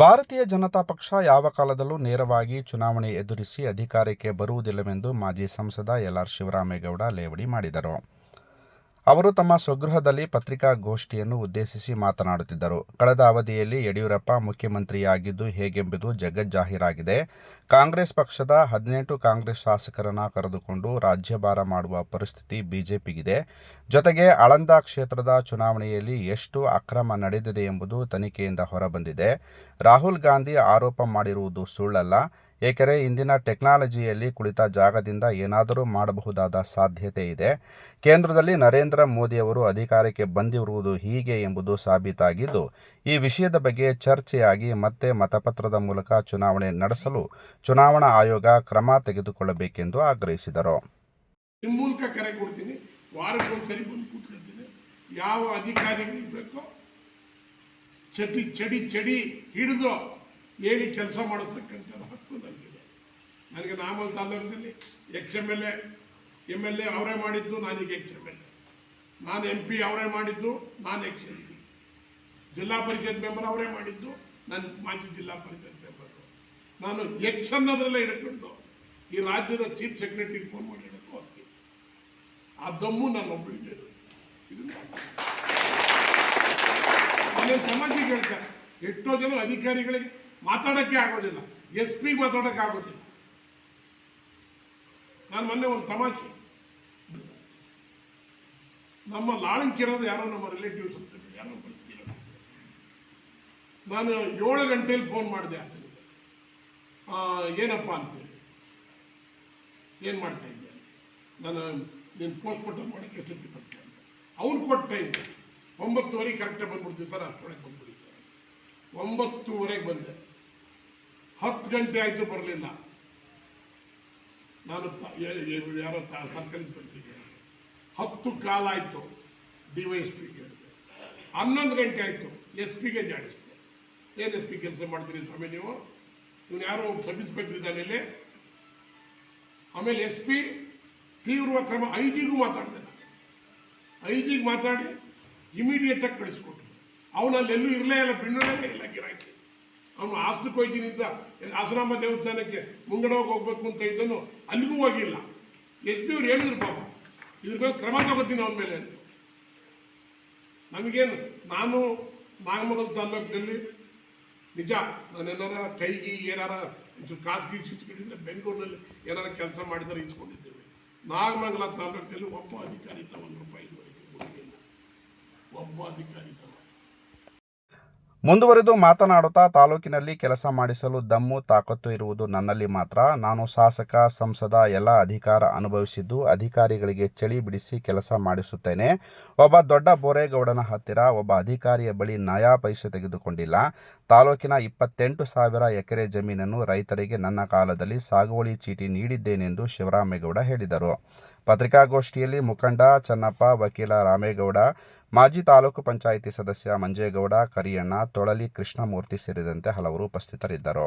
ಭಾರತೀಯ ಜನತಾ ಪಕ್ಷ ಯಾವ ಕಾಲದಲ್ಲೂ ನೇರವಾಗಿ ಚುನಾವಣೆ ಎದುರಿಸಿ ಅಧಿಕಾರಕ್ಕೆ ಬರುವುದಿಲ್ಲವೆಂದು ಮಾಜಿ ಸಂಸದ ಎಲ್ಆರ್ ಶಿವರಾಮೇಗೌಡ ಲೇವಡಿ ಮಾಡಿದರು. ಅವರು ತಮ್ಮ ಸ್ವಗೃಹದಲ್ಲಿ ಪತ್ರಿಕಾಗೋಷ್ಠಿಯನ್ನು ಉದ್ದೇಶಿಸಿ ಮಾತನಾಡುತ್ತಿದ್ದರು. ಕಳೆದ ಅವಧಿಯಲ್ಲಿ ಯಡಿಯೂರಪ್ಪ ಮುಖ್ಯಮಂತ್ರಿಯಾಗಿದ್ದು ಹೇಗೆಂಬುದು ಜಗಜ್ಜಾಹೀರಾಗಿದೆ. ಕಾಂಗ್ರೆಸ್ ಪಕ್ಷದ ಹದಿನೆಂಟು ಕಾಂಗ್ರೆಸ್ ಶಾಸಕರನ್ನ ಕರೆದುಕೊಂಡು ರಾಜ್ಯಭಾರ ಮಾಡುವ ಪರಿಸ್ಥಿತಿ ಬಿಜೆಪಿಗಿದೆ. ಜೊತೆಗೆ ಆಳಂದ ಕ್ಷೇತ್ರದ ಚುನಾವಣೆಯಲ್ಲಿ ಎಷ್ಟು ಅಕ್ರಮ ನಡೆದಿದೆ ಎಂಬುದು ತನಿಖೆಯಿಂದ ಹೊರಬಂದಿದೆ. ರಾಹುಲ್ ಗಾಂಧಿ ಆರೋಪ ಮಾಡಿರುವುದು ಸುಳ್ಳಲ್ಲ. ಏಕೆಂದರೆ ಇಂದಿನ ಟೆಕ್ನಾಲಜಿಯಲ್ಲಿ ಕುಳಿತ ಜಾಗದಿಂದ ಏನಾದರೂ ಮಾಡಬಹುದಾದ ಸಾಧ್ಯತೆ ಇದೆ. ಕೇಂದ್ರದಲ್ಲಿ ನರೇಂದ್ರ ಮೋದಿಯವರು ಅಧಿಕಾರಕ್ಕೆ ಬಂದಿರುವುದು ಹೀಗೆ ಎಂಬುದು ಸಾಬೀತಾಗಿದ್ದು, ಈ ವಿಷಯದ ಬಗ್ಗೆ ಚರ್ಚೆಯಾಗಿ ಮತ್ತೆ ಮತಪತ್ರದ ಮೂಲಕ ಚುನಾವಣೆ ನಡೆಸಲು ಚುನಾವಣಾ ಆಯೋಗ ಕ್ರಮ ತೆಗೆದುಕೊಳ್ಳಬೇಕೆಂದು ಆಗ್ರಹಿಸಿದರು. ಯಾವ ಅಧಿಕಾರಿಗಳಿಗೆ ಬೇಕೋ ಚಡಿ ಚಡಿ ಹಿಡಿದು ಹೇಳಿ ಕೆಲಸ ಮಾಡತಕ್ಕಂಥ ಹಕ್ಕು ನನಗಿದೆ ನನಗೆ ನಾಮಲ್ ತಾಲೂಕಿನಲ್ಲಿ ex M L A M L A ಅವರೇ ಮಾಡಿದ್ದು ನಾನೀಗ ಎಕ್ಸ್ ಎಂ ಎಲ್ ಎ. ನಾನು ಎಂ ಪಿ ಅವರೇ ಮಾಡಿದ್ದು ನಾನು ಎಕ್ಸ್ ಎಂ ಪಿ. ಜಿಲ್ಲಾ ಪರಿಷತ್ ಮೆಂಬರ್ ಅವರೇ ಮಾಡಿದ್ದು ನಾನು ಮಾಜಿ ಜಿಲ್ಲಾ ಪರಿಷತ್ ಮೆಂಬರ್. ನಾನು ಎಕ್ಸ್ ಅನ್ನೋದ್ರಲ್ಲೇ ಹಿಡ್ಕೊಂಡು ಈ ರಾಜ್ಯದ ಚೀಫ್ ಸೆಕ್ರೆಟರಿಗೆ ಫೋನ್ ಮಾಡಿ ಹಿಡಕ್ಕೂ ಹೋಗ್ತೀನಿ ಆ ದಮ್ಮು ನನ್ನ ಒಬ್ಬಳಿಗೆ ಇದನ್ನ ಹೇಳ್ತಾರೆ ಎಷ್ಟೋ ಜನ ಅಧಿಕಾರಿಗಳಿಗೆ ಮಾತಾಡೋಕ್ಕೆ ಆಗೋದಿಲ್ಲ, ಎಸ್ ಪಿ ಮಾತಾಡೋಕ್ಕೆ ಆಗೋದಿಲ್ಲ. ನಾನು ಮೊನ್ನೆ ಒಂದು ತಮಾಷೆ. ನಮ್ಮ ಲಾಳಂಕಿರೋದು ಯಾರೋ ನಮ್ಮ ರಿಲೇಟಿವ್ಸ್ ಅಂತ ಯಾರೋ ಬರ್ತೀರ ನಾನು ಏಳು ಗಂಟೆಯಲ್ಲಿ ಫೋನ್ ಮಾಡಿದೆ ಆತನಿಗೆ. ಏನಪ್ಪ ಅಂತೇಳಿ ಏನು ಮಾಡ್ತಾ ಇದ್ದೆ ನಾನು ನೀನು ಪೋಸ್ಟ್ ಮಾರ್ಟಮ್ ಮಾಡೋಕ್ಕೆ ಎಷ್ಟೊತ್ತಿ ಬರ್ತೀನಿ ಅಂತ ಅವ್ನು ಕೊಟ್ಟ ಟೈಮ್ ಒಂಬತ್ತುವರೆಗೆ ಕರೆಕ್ಟಾಗಿ ಬಂದ್ಬಿಡ್ತೀವಿ ಸರ್, ಅಷ್ಟೊಳಗೆ ಬಂದ್ಬಿಡಿ ಸರ್. ಒಂಬತ್ತುವರೆಗೆ ಬಂದೆ. ಹತ್ತು ಗಂಟೆ ಆಯಿತು ಬರಲಿಲ್ಲ. ನಾನು ಯಾರೋ ಸರ್ಕಲ್ ಇನ್ಸ್ಪೆಕ್ಟ್ರಿಗೆ ಹತ್ತು ಕಾಲ ಆಯಿತು ಡಿ ವೈ ಎಸ್ ಪಿಗೆ ಹೇಳಿದೆ ಹನ್ನೊಂದು ಗಂಟೆ ಆಯಿತು ಎಸ್ ಪಿಗೆ ಜಾಡಿಸಿದೆ. ಏನು ಎಸ್ ಪಿ ಕೆಲಸ ಮಾಡ್ತೀರಿ ಸ್ವಾಮಿ ನೀವು? ಇವನು ಯಾರೋ ಒಬ್ಬ ಸಬ್ ಇನ್ಸ್ಪೆಕ್ಟರ್ ಇದ್ದಾನೆ ಇಲ್ಲಿ. ಆಮೇಲೆ ಎಸ್ ಪಿ ತೀವ್ರ ಕ್ರಮ ಐ ಜಿಗೂ ಮಾತಾಡಿದೆ ನಾನು. ಐ ಜಿಗೆ ಮಾತಾಡಿ ಇಮಿಡಿಯೇಟಾಗಿ ಕಳಿಸ್ಕೊಟ್ರು. ಅವನು ಅಲ್ಲಿ ಎಲ್ಲೂ ಇರಲೇ ಇಲ್ಲ ಬೆಣ್ಣೂರಲ್ಲೇ ಇಲ್ಲ ಗಿರಾಕಿ ಅವನು ಆಸ್ತಕ್ಕೆ ಹೋಯ್ತೀನಿ ಅಂತ ಆಸರಾಮ ದೇವಸ್ಥಾನಕ್ಕೆ ಮುಂಗಡ ಹೋಗ್ಬೇಕು ಅಂತ ಇದ್ದನು, ಅಲ್ಲಿಗೂ ಹೋಗಿಲ್ಲ. ಎಸ್ ಪಿ ಅವ್ರು ಹೇಳಿದ್ರು ಪಾಪ ಇದ್ರ ಮೇಲೆ ಕ್ರಮ ತಗೋತೀನಿ ಅವನ ಮೇಲೆ ಅಂತ. ನಮಗೇನು, ನಾನು ನಾಗಮಂಗಲ ತಾಲ್ಲೂಕಿನಲ್ಲಿ ನಿಜ ನಾನೇನಾರ ಕೈಗೆ ಏನಾರ ಕಾಸು ಗೀಸು ಇಸ್ಕೊಂಡಿದ್ರೆ ಬೆಂಗಳೂರಿನಲ್ಲಿ ಏನಾರ ಕೆಲಸ ಮಾಡಿದರೆ ಇಸ್ಕೊಂಡಿದ್ದೇವೆ ನಾಗಮಂಗಲ ತಾಲೂಕಿನಲ್ಲಿ ಒಬ್ಬ ಅಧಿಕಾರಿ ಇದ್ದ ಒಂದು ರೂಪಾಯಿ ಇದುವರೆಗೆ ಒಬ್ಬ ಅಧಿಕಾರಿ ಮುಂದುವರೆದು ಮಾತನಾಡುತ್ತಾ ತಾಲೂಕಿನಲ್ಲಿ ಕೆಲಸ ಮಾಡಿಸಲು ದಮ್ಮು, ತಾಕತ್ತು ಇರುವುದು ನನ್ನಲ್ಲಿ ಮಾತ್ರ. ನಾನು ಶಾಸಕ, ಸಂಸದ ಎಲ್ಲ ಅಧಿಕಾರ ಅನುಭವಿಸಿದ್ದು, ಅಧಿಕಾರಿಗಳಿಗೆ ಚಳಿ ಬಿಡಿಸಿ ಕೆಲಸ ಮಾಡಿಸುತ್ತೇನೆ. ಒಬ್ಬ ದೊಡ್ಡ ಬೋರೇಗೌಡನ ಹತ್ತಿರ ಒಬ್ಬ ಅಧಿಕಾರಿಯ ಬಳಿ ನಯಾ ಪೈಸೆ ತೆಗೆದುಕೊಂಡಿಲ್ಲ. ತಾಲೂಕಿನ ಇಪ್ಪತ್ತೆಂಟು ಸಾವಿರ ಎಕರೆ ಜಮೀನನ್ನು ರೈತರಿಗೆ ನನ್ನ ಕಾಲದಲ್ಲಿ ಸಾಗುವಳಿ ಚೀಟಿ ನೀಡಿದ್ದೇನೆಂದು ಶಿವರಾಮೇಗೌಡ ಹೇಳಿದರು. ಪತ್ರಿಕಾಗೋಷ್ಠಿಯಲ್ಲಿ ಮುಖಂಡ ಚನ್ನಪ್ಪ, ವಕೀಲ ರಾಮೇಗೌಡ ಮಾಜಿ ತಾಲೂಕು ಪಂಚಾಯಿತಿ ಸದಸ್ಯ ಮಂಜೇಗೌಡ ಕರಿಯಣ್ಣ ತೊಳಲಿ ಕೃಷ್ಣಮೂರ್ತಿ ಸೇರಿದಂತೆ ಹಲವರು ಉಪಸ್ಥಿತರಿದ್ದರು.